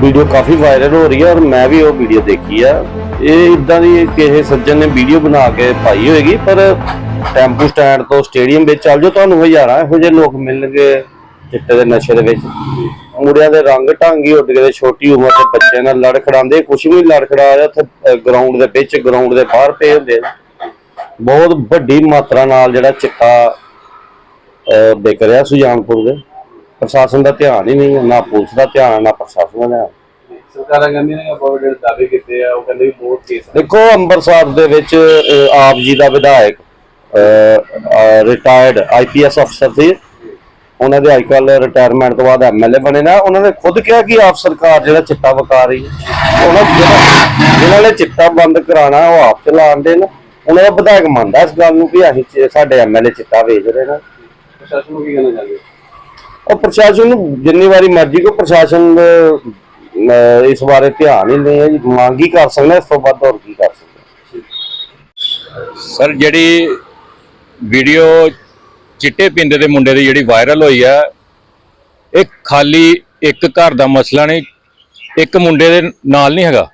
Video ਕਾਫੀ viral ਹੋ ਰਹੀ ਹੈ ਔਰ ਮੈਂ ਵੀ ਉਹ ਵੀਡੀਓ ਦੇਖੀ ਆ। ਇਹ ਇਦਾਂ ਦੀ ਕਿਸੇ ਸੱਜਣ ਨੇ ਵੀਡੀਓ ਬਣਾ ਕੇ ਪਾਈ ਹੋਏਗੀ, ਪਰ ਟੈਂਪੂ ਸਟੈਂਡ ਤੋਂ ਸਟੇਡੀਅਮ ਵਿੱਚ ਚੱਲ ਜਾਓ, ਤੁਹਾਨੂੰ ਹਜ਼ਾਰਾਂ ਇਹੋ ਜਿਹੇ ਲੋਕ ਮਿਲਣਗੇ ਚਿੱਟੇ ਦੇ ਨਸ਼ੇ ਦੇ ਵਿੱਚ। ਮੁੰਡਿਆਂ ਦੇ ਰੰਗ ਢੰਗੀ ਉੱਡ ਕੇ ਤੇ ਛੋਟੀ ਉਮਰ ਦੇ ਬੱਚਿਆਂ ਨਾਲ ਲੜ ਖੜਾਉਂਦੇ, ਕੁਛ ਵੀ ਲੜ ਖੜਾ ਰਿਹਾ ਉੱਥੇ ਗਰਾਊਂਡ ਦੇ ਵਿੱਚ ਗਰਾਊਂਡ ਦੇ ਬਾਹਰ ਪਏ ਹੁੰਦੇ ਆ। ਬਹੁਤ ਵੱਡੀ ਮਾਤਰਾ ਨਾਲ ਜਿਹੜਾ ਚਿੱਟਾ ਵਿਕ ਰਿਹਾ ਸੁਜਾਨਪੁਰ ਦੇ। ਪ੍ਰਸ਼ਾਸਨ ਦਾ ਧਿਆਨ ਹੀ ਨਹੀਂ ਨਾ ਪੁਲਿਸ ਦਾ ਧਿਆਨ ਨਾ ਪ੍ਰਸ਼ਾਸਨ ਦਾ ਧਿਆਨ। ਸਰਕਾਰਾਂ ਕਹਿੰਦੀਆਂ ਨੇ ਬਹੁਤ ਜਿਹੜੇ ਦਾਅਵੇ ਕੀਤੇ ਆ ਉਹ ਕਹਿੰਦੇ ਵੀ ਬਹੁਤ ਕੇਸ ਦੇਖੋ ਅੰਮ੍ਰਿਤਸਰ ਦੇ ਵਿੱਚ ਅਹ, ਆਪ ਜੀ ਦਾ ਵਿਧਾਇਕ ਰਿਟਾਇਰਡ ਆਈਪੀਐਸ ਅਫਸਰ ਸੀ। ਉਹਨਾਂ ਦੇ ਅੱਜਕੱਲ ਰਿਟਾਇਰਮੈਂਟ ਤੋਂ ਬਾਅਦ ਐਮਐਲਏ ਬਣੇ ਨਾ। ਉਹਨਾਂ ਨੇ ਖੁਦ ਕਿਹਾ ਕਿ ਆਪ ਸਰਕਾਰ ਜਿਹੜਾ ਚਿੱਟਾ ਵਕਾ ਰਹੀ ਹੈ ਉਹਨਾਂ ਜਿਹੜਾ ਜਿਨ੍ਹਾਂ ਨੇ ਚਿੱਟਾ ਬੰਦ ਕਰਾਣਾ ਉਹ ਆਪ ਚਲਾਉਂਦੇ ਨੇ। ਉਹਨਾਂ ਦਾ ਵਿਧਾਇਕ ਮੰਨਦਾ ਇਸ ਗੱਲ ਨੂੰ ਕਿ ਅਸੀਂ ਚ- ਸਾਡੇ ਐਮਐਲਏ ਚਿੱਟਾ ਵੇਚ ਰਹੇ ਨੇ। ਪ੍ਰਸ਼ਾਸਨ ਨੂੰ ਕੀ ਕਹਿਣਾ ਚਾਹੁੰਦੇ ਹੋ? ਉਹ ਪ੍ਰਸ਼ਾਸਨ ਨੂੰ ਜਿੰਨੀ ਵਾਰੀ ਮਰਜ਼ੀ ਕੋ ਪ੍ਰਸ਼ਾਸਨ ਇਸ ਬਾਰੇ ਧਿਆਨ ਹੀ ਨਹੀਂ ਹੈ ਜੀ। ਮੰਗ ਹੀ ਕਰ ਸਕਦਾ ਇਸ ਤੋਂ ਵੱਧ ਹੋਰ ਕੀ ਕਰ ਸਕਦੇ ਸਰ, ਜਿਹੜੀ ਵੀਡੀਓ ਚਿੱਟੇ ਪਿੰਦੇ ਦੇ ਮੁੰਡੇ ਦੀ ਜਿਹੜੀ ਵਾਇਰਲ ਹੋਈ ਆ, ਇਹ ਖਾਲੀ ਇੱਕ ਘਰ ਦਾ ਮਸਲਾ ਨਹੀਂ, ਇੱਕ ਮੁੰਡੇ ਦੇ ਨਾਲ ਨਹੀਂ ਹੈਗਾ।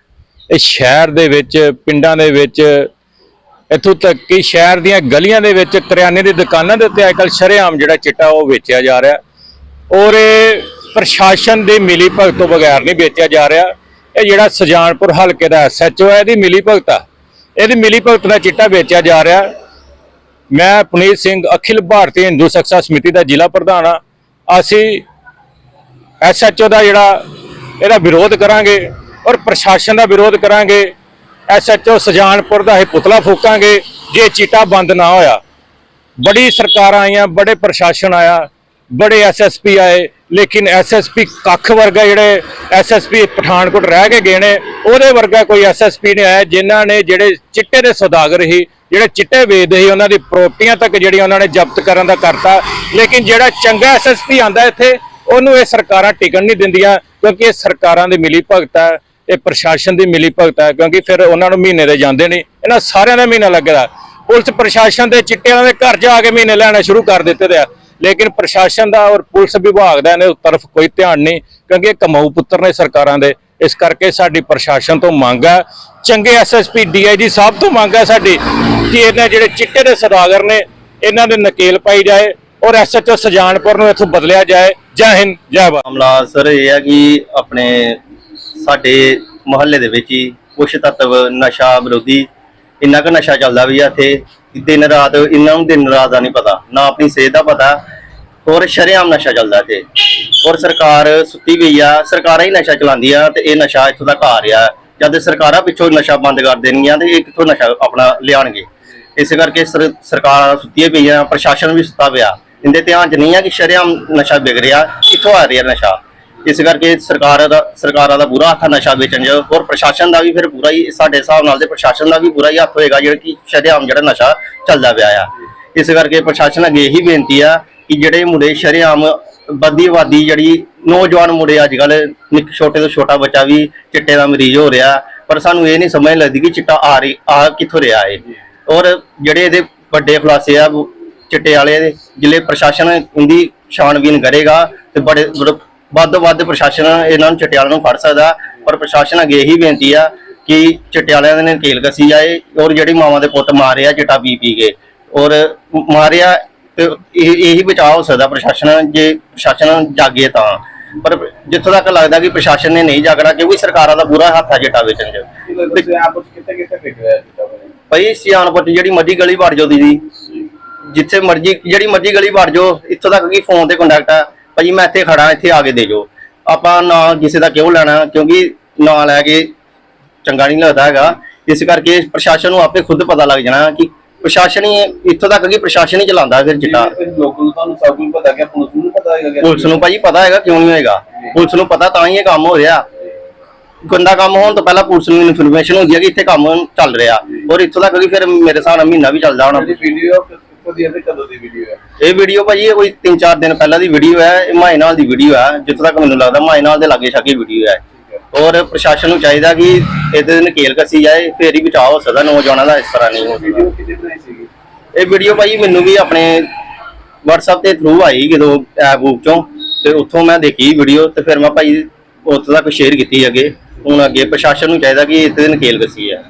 ਇਹ ਸ਼ਹਿਰ ਦੇ ਵਿੱਚ, ਪਿੰਡਾਂ ਦੇ ਵਿੱਚ, ਇੱਥੋਂ ਤੱਕ ਕਿ ਸ਼ਹਿਰ ਦੀਆਂ ਗਲੀਆਂ ਦੇ ਵਿੱਚ, ਕਰਿਆਨੇ ਦੀ ਦੁਕਾਨਾਂ ਦੇ ਉੱਤੇ ਅੱਜਕੱਲ ਸ਼ਰੇਆਮ ਜਿਹੜਾ ਚਿੱਟਾ ਉਹ ਵੇਚਿਆ ਜਾ ਰਿਹਾ। ਔਰ ਇਹ ਪ੍ਰਸ਼ਾਸਨ ਦੀ ਮਿਲੀ ਭਗਤ ਤੋਂ ਬਗੈਰ ਨਹੀਂ ਵੇਚਿਆ ਜਾ ਰਿਹਾ। ਇਹ ਜਿਹੜਾ ਸੁਜਾਨਪੁਰ ਹਲਕੇ ਦਾ ਐਸਐਚਓ ਹੈ, ਇਹਦੀ ਮਿਲੀ ਭਗਤ ਆ। ਇਹਦੀ ਮਿਲੀ ਭਗਤ ਦਾ ਚਿੱਟਾ ਵੇਚਿਆ ਜਾ ਰਿਹਾ। ਮੈਂ ਪੁਨੀਤ ਸਿੰਘ, ਅਖਿਲ ਭਾਰਤੀ ਹਿੰਦੂ ਸਖਸ਼ਾ ਸਮਿਤੀ ਦਾ ਜ਼ਿਲ੍ਹਾ ਪ੍ਰਧਾਨ ਆ। ਅਸੀਂ ਐਸਐਚਓ ਦਾ ਜਿਹੜਾ ਇਹਦਾ ਵਿਰੋਧ ਕਰਾਂਗੇ ਔਰ ਪ੍ਰਸ਼ਾਸਨ ਦਾ ਵਿਰੋਧ ਕਰਾਂਗੇ। ਐਸਐਚਓ ਸੁਜਾਨਪੁਰ ਦਾ ਇਹ ਪੁਤਲਾ ਫੂਕਾਂਗੇ ਜੇ ਚਿੱਟਾ ਬੰਦ ਨਾ ਹੋਇਆ। ਬੜੀ ਸਰਕਾਰਾਂ ਆਈਆਂ, ਬੜੇ ਪ੍ਰਸ਼ਾਸਨ ਆਇਆ। ਬੜੇ ਐਸਐਸਪੀ ਆਏ, ਲੇਕਿਨ ਐਸਐਸਪੀ ਕੱਖ ਵਰਗਾ ਜਿਹੜੇ ਐਸਐਸਪੀ ਪਠਾਨਕੋਟ ਰਹਿ ਕੇ ਗਏ ਨੇ, ਉਹਦੇ ਵਰਗਾ ਕੋਈ ਐਸਐਸਪੀ ਨਹੀਂ ਆਇਆ, ਜਿਨ੍ਹਾਂ ਨੇ ਜਿਹੜੇ ਚਿੱਟੇ ਦੇ ਸੌਦਾਗਰ ਸੀ, ਜਿਹੜੇ ਚਿੱਟੇ ਵੇਚਦੇ ਸੀ, ਉਹਨਾਂ ਦੀ ਪ੍ਰੋਪਰਟੀਆਂ ਤੱਕ ਜਿਹੜੀਆਂ ਉਹਨਾਂ ਨੇ ਜ਼ਬਤ ਕਰਨ ਦਾ ਕਰਤਾ। ਲੇਕਿਨ ਜਿਹੜਾ ਚੰਗਾ ਐਸਐਸਪੀ ਆਂਦਾ ਇੱਥੇ, ਉਹਨੂੰ ਇਹ ਸਰਕਾਰਾਂ ਟਿਕਣ ਨਹੀਂ ਦਿੰਦੀਆਂ, ਕਿਉਂਕਿ ਇਹ ਸਰਕਾਰਾਂ ਦੀ ਮਿਲੀ ਭਗਤ ਹੈ, ਇਹ ਪ੍ਰਸ਼ਾਸਨ ਦੀ ਮਿਲੀ ਭਗਤ ਹੈ, ਕਿਉਂਕਿ ਫਿਰ ਉਹਨਾਂ ਨੂੰ ਮਹੀਨੇ ਦੇ ਜਾਂਦੇ ਨਹੀਂ, ਇਹਨਾਂ ਸਾਰਿਆਂ ਦਾ ਮਹੀਨਾ ਲੱਗਦਾ। ਪੁਲਿਸ ਪ੍ਰਸ਼ਾਸਨ ਦੇ ਚਿੱਟਿਆਂ ਦੇ ਘਰ ਜਾ ਕੇ ਮਹੀਨੇ ਲੈਣਾ ਸ਼ੁਰੂ ਕਰ ਦਿੱਤੇ ਦੇ ਆ। ਲੇਕਿਨ ਪ੍ਰਸ਼ਾਸਨ ਦਾ ਔਰ ਪੁਲਿਸ ਵਿਭਾਗ ਦਾ ਇਹਨੇ ਤਰਫ ਕੋਈ ਧਿਆਨ ਨਹੀਂ, ਕਿਉਂਕਿ ਇਹ ਕਮਾਊ ਪੁੱਤਰ ਨੇ ਸਰਕਾਰਾਂ ਦੇ। ਇਸ ਕਰਕੇ ਸਾਡੀ ਪ੍ਰਸ਼ਾਸਨ ਤੋਂ ਮੰਗ ਹੈ। ਚੰਗੇ ਐਸਐਸਪੀ ਡੀਆਈਜੀ ਸਾਹਿਬ ਤੋਂ ਮੰਗ ਹੈ ਸਾਡੀ ਕਿ ਇਹਨਾਂ ਜਿਹੜੇ ਚਿੱਟੇ ਦੇ ਸੌਦਾਗਰ ਨੇ, ਇਹਨਾਂ ਦੇ ਨਕੇਲ ਪਾਈ ਜਾਏ ਔਰ ਐਸਐਚਓ ਸਜਾਨਪੁਰ ਨੂੰ ਇੱਥੋਂ ਬਦਲਿਆ ਜਾਏ। ਜੈ ਹਿੰਦ, ਜੈ ਭਾਰਤ। ਮਾਮਲਾ ਸਰ ਇਹ ਹੈ ਕਿ ਆਪਣੇ ਸਾਡੇ ਮੁਹੱਲੇ ਦੇ ਵਿੱਚ ਹੀ ਕੁਛ ਤੱਤਵ ਨਸ਼ਾ ਵਿਰੋਧੀ, ਇੰਨਾ ਕੁ ਨਸ਼ਾ ਚੱਲਦਾ ਵੀ ਆ ਇੱਥੇ। ਦਿਨ ਰਾਤ, ਇਹਨਾਂ ਨੂੰ ਦਿਨ ਰਾਤ ਦਾ ਨਹੀਂ ਪਤਾ। ਨਾ ਆਪਣੀ ਸਿਹਤ ਦਾ ਪਤਾ ਔਰ ਸ਼ਰੇਆਮ ਨਸ਼ਾ ਚੱਲਦਾ ਇੱਥੇ। ਔਰ ਸਰਕਾਰ ਸੁੱਤੀ ਪਈ ਆ, ਸਰਕਾਰਾਂ ਹੀ ਨਸ਼ਾ ਚਲਾਉਂਦੀਆਂ ਤੇ ਇਹ ਨਸ਼ਾ ਇੱਥੋਂ ਤੱਕ ਆ ਰਿਹਾ। ਜਦ ਸਰਕਾਰਾਂ ਪਿੱਛੋਂ ਨਸ਼ਾ ਬੰਦ ਕਰ ਦੇਣਗੀਆਂ ਤੇ ਇਹ ਕਿੱਥੋਂ ਨਸ਼ਾ ਆਪਣਾ ਲਿਆਉਣਗੇ? ਇਸ ਕਰਕੇ ਸਰ- ਸਰਕਾਰਾਂ ਸੁੱਤੀਆਂ ਪਈਆਂ, ਪ੍ਰਸ਼ਾਸਨ ਵੀ ਸੁੱਤਾ ਪਿਆ। ਇਹਦੇ ਧਿਆਨ 'ਚ ਨਹੀਂ ਆ ਕਿ ਸ਼ਰੇਆਮ ਨਸ਼ਾ ਵਿਗ ਰਿਹਾ, ਕਿੱਥੋਂ ਆ ਰਿਹਾ ਨਸ਼ਾ? ਇਸ ਕਰਕੇ ਸਰਕਾਰ ਦਾ, ਸਰਕਾਰਾਂ ਦਾ ਬੁਰਾ ਹੱਥ ਨਸ਼ਾ ਵੇਚਣ 'ਚ। ਔਰ ਪ੍ਰਸ਼ਾਸਨ ਦਾ ਵੀ ਫਿਰ ਪੂਰਾ ਹੀ, ਸਾਡੇ ਹਿਸਾਬ ਨਾਲ ਤੇ ਪ੍ਰਸ਼ਾਸਨ ਦਾ ਵੀ ਪੂਰਾ ਹੀ ਹੱਥ ਹੋਏਗਾ, ਜਿਹੜਾ ਕਿ ਸ਼ਰੇਆਮ ਜਿਹੜਾ ਨਸ਼ਾ ਚੱਲਦਾ ਪਿਆ ਆ। ਇਸ ਕਰਕੇ ਪ੍ਰਸ਼ਾਸਨ ਅੱਗੇ ਇਹੀ ਬੇਨਤੀ ਆ ਕਿ ਜਿਹੜੇ ਮੁੰਡੇ ਸ਼ਰੇਆਮ ਵੱਧਦੀ ਆਬਾਦੀ ਜਿਹੜੀ ਨੌਜਵਾਨ ਮੁੰਡੇ ਅੱਜ ਕੱਲ ਛੋਟੇ ਤੋਂ ਛੋਟਾ ਬੱਚਾ ਵੀ ਚਿੱਟੇ ਦਾ ਮਰੀਜ਼ ਹੋ ਰਿਹਾ, ਪਰ ਸਾਨੂੰ ਇਹ ਨਹੀਂ ਸਮਝ ਲੱਗਦੀ ਕਿ ਚਿੱਟਾ ਆ ਰਹੀ, ਆ ਕਿੱਥੋਂ ਰਿਹਾ ਏ ਔਰ ਜਿਹੜੇ ਇਹਦੇ ਵੱਡੇ ਖੁਲਾਸੇ ਆ, ਚਿੱਟੇ ਵਾਲੇ ਦੇ ਜ਼ਿਲ੍ਹੇ ਪ੍ਰਸ਼ਾਸਨ ਇਹਦੀ ਛਾਣਬੀਨ ਕਰੇਗਾ ਤੇ ਬੜੇ ਬੜ- ਵੱਧ ਤੋਂ ਵੱਧ ਪ੍ਰਸ਼ਾਸਨ ਇਹਨਾਂ ਨੂੰ ਚਿੱਟੇ ਵਾਲਿਆਂ ਨੂੰ ਫੜ ਸਕਦਾ ਪਰ ਪ੍ਰਸ਼ਾਸਨ ਅੱਗੇ ਇਹੀ ਬੇਨਤੀ ਆ ਕਿ ਚਿੱਟੇ ਵਾਲਿਆਂ ਦੇ ਨਕੇਲ ਕਸੀ ਜਾਏ ਔਰ ਜਿਹੜੀ ਮਾਵਾਂ ਦੇ ਪੁੱਤ ਮਾਰਿਆ ਚਿੱਟਾ ਪੀ ਪੀ ਕੇ ਔਰ ਮਾਰਿਆ ਤੇ ਇਹ ਬਚਾਅ ਹੋ ਸਕਦਾ ਪ੍ਰਸ਼ਾਸਨ ਜੇ ਪ੍ਰਸ਼ਾਸਨ ਜਾਗੇ ਤਾਂ। ਪਰ ਜਿੱਥੋਂ ਤੱਕ ਲੱਗਦਾ ਕਿ ਪ੍ਰਸ਼ਾਸਨ ਨੇ ਨਹੀਂ ਜਾਗਣਾ ਕਿਉਂਕਿ ਸਰਕਾਰਾਂ ਦਾ ਬੁਰਾ ਹੱਥ ਆ ਚਿੱਟਾ ਵੇਚਣ 'ਚ। ਭਾਈ ਸਿਆਣਪੁਰ ਜਿਹੜੀ ਮਰਜ਼ੀ ਗਲੀ ਵੜ ਜਾਓ ਦੀਦੀ। ਜਿੱਥੇ ਮਰਜ਼ੀ ਜਿਹੜੀ ਮਰਜ਼ੀ ਗਲੀ ਵੜ ਜਾਓ ਇੱਥੋਂ ਤੱਕ ਕਿ ਫੋਨ ਤੇ ਕੰਟੈਕਟ ਆ। ਭਾਜੀ ਮੈਂ ਇੱਥੇ ਖੜਾ ਇੱਥੇ ਆ ਕੇ ਦੇ ਜਾਓ। ਆਪਾਂ ਨਾ ਕਿਸੇ ਦਾ ਕਿਉਂ ਲੈਣਾ ਕਿਉਂਕਿ ਨਾਂ ਲੈ ਕੇ ਚੰਗਾ ਨਹੀਂ ਲੱਗਦਾ ਹੈਗਾ। ਇਸ ਕਰਕੇ ਪ੍ਰਸ਼ਾਸਨ ਨੂੰ ਆਪੇ ਖੁਦ ਪਤਾ ਲੱਗ ਜਾਣਾ ਕਿ ਪ੍ਰਸ਼ਾਸਨ ਹੀ ਇੱਥੋਂ ਤੱਕ ਕਿ ਪ੍ਰਸ਼ਾਸਨ ਹੀ ਚਲਾਉਂਦਾ ਫਿਰ ਚਿੱਟਾ ਲੋਕਾਂ ਨੂੰ ਤੁਹਾਨੂੰ ਸਭ ਕੁਝ ਪਤਾ ਗਿਆ ਪੁਲਿਸ ਨੂੰ ਪਤਾ ਹੈਗਾ ਕਿ ਪੁਲਿਸ ਨੂੰ ਭਾਜੀ ਪਤਾ ਹੈਗਾ ਕਿਉਂ ਨਹੀਂ ਹੋਏਗਾ। ਪੁਲਿਸ ਨੂੰ ਪਤਾ ਤਾਂ ਹੀ ਇਹ ਕੰਮ ਹੋ ਰਿਹਾ। ਗੰਦਾ ਕੰਮ ਹੋਣ ਤੋਂ ਪਹਿਲਾਂ ਪੁਲਿਸ ਨੂੰ ਇਨਫੋਰਮੇਸ਼ਨ ਹੁੰਦੀ ਹੈ ਕਿ ਇੱਥੇ ਕੰਮ ਚੱਲ ਰਿਹਾ। ਔਰ ਇੱਥੋਂ ਤੱਕ ਕਿ ਫਿਰ ਮੇਰੇ ਹਿਸਾਬ ਨਾਲ ਮਹੀਨਾ ਵੀ ਚੱਲਦਾ ਹੋਣਾ। ਵੀਡੀਓ ਕਿੱਥੋਂ ਦੀ ਹੈ ਤੇ ਕਦੋਂ ਦੀ ਵੀਡੀਓ ਹੈ? ਇਹ ਵੀਡੀਓ ਭਾਜੀ ਇਹ ਕੋਈ 3-4 ਦਿਨ ਪਹਿਲਾਂ ਦੀ ਵੀਡੀਓ ਹੈ ਇਹ ਮਾਈ ਨਾਲ ਦੀ ਵੀਡੀਓ ਹੈ ਜਿੱਥੋਂ ਤੱਕ ਮੈਨੂੰ ਲੱਗਦਾ ਮਾਈ ਨਾਲ ਦੇ ਲਾਗੇ ਛਾਗੇ ਵੀਡੀਓ ਹੈ। ਔਰ ਪ੍ਰਸ਼ਾਸਨ ਨੂੰ ਚਾਹੀਦਾ ਕਿ ਇਹਦੇ ਨਕੇਲ ਕੱਸੀ ਜਾਏ ਫੇਰ ਹੀ ਬਚਾਅ ਹੋ ਸਕਦਾ ਨੌਜਵਾਨਾਂ ਦਾ ਇਸ ਤਰ੍ਹਾਂ ਨਹੀਂ ਹੋ ਸਕਦਾ। ਵੀਡੀਓ ਕਿਹਦੇ ਬਣਾਈ ਸੀਗੀ? ਇਹ ਵੀਡੀਓ ਭਾਜੀ ਮੈਨੂੰ ਵੀ ਆਪਣੇ WhatsApp ਤੇ ਥਰੂ ਆਈ ਜਦੋਂ ਐਪ ਬੁੱਕ ਚੋਂ ਤੇ ਉੱਥੋਂ ਮੈਂ ਦੇਖੀ ਵੀਡੀਓ ਤੇ ਫਿਰ ਮੈਂ ਭਾਈ ਉੱਥੇ ਤੱਕ ਸ਼ੇਅਰ ਕੀਤੀ ਅੱਗੇ। ਹੁਣ ਅੱਗੇ ਪ੍ਰਸ਼ਾਸਨ ਨੂੰ ਚਾਹੀਦਾ ਕਿ ਇਸ ਤੇ ਨਕੇਲ ਕੱਸੀ ਹੈ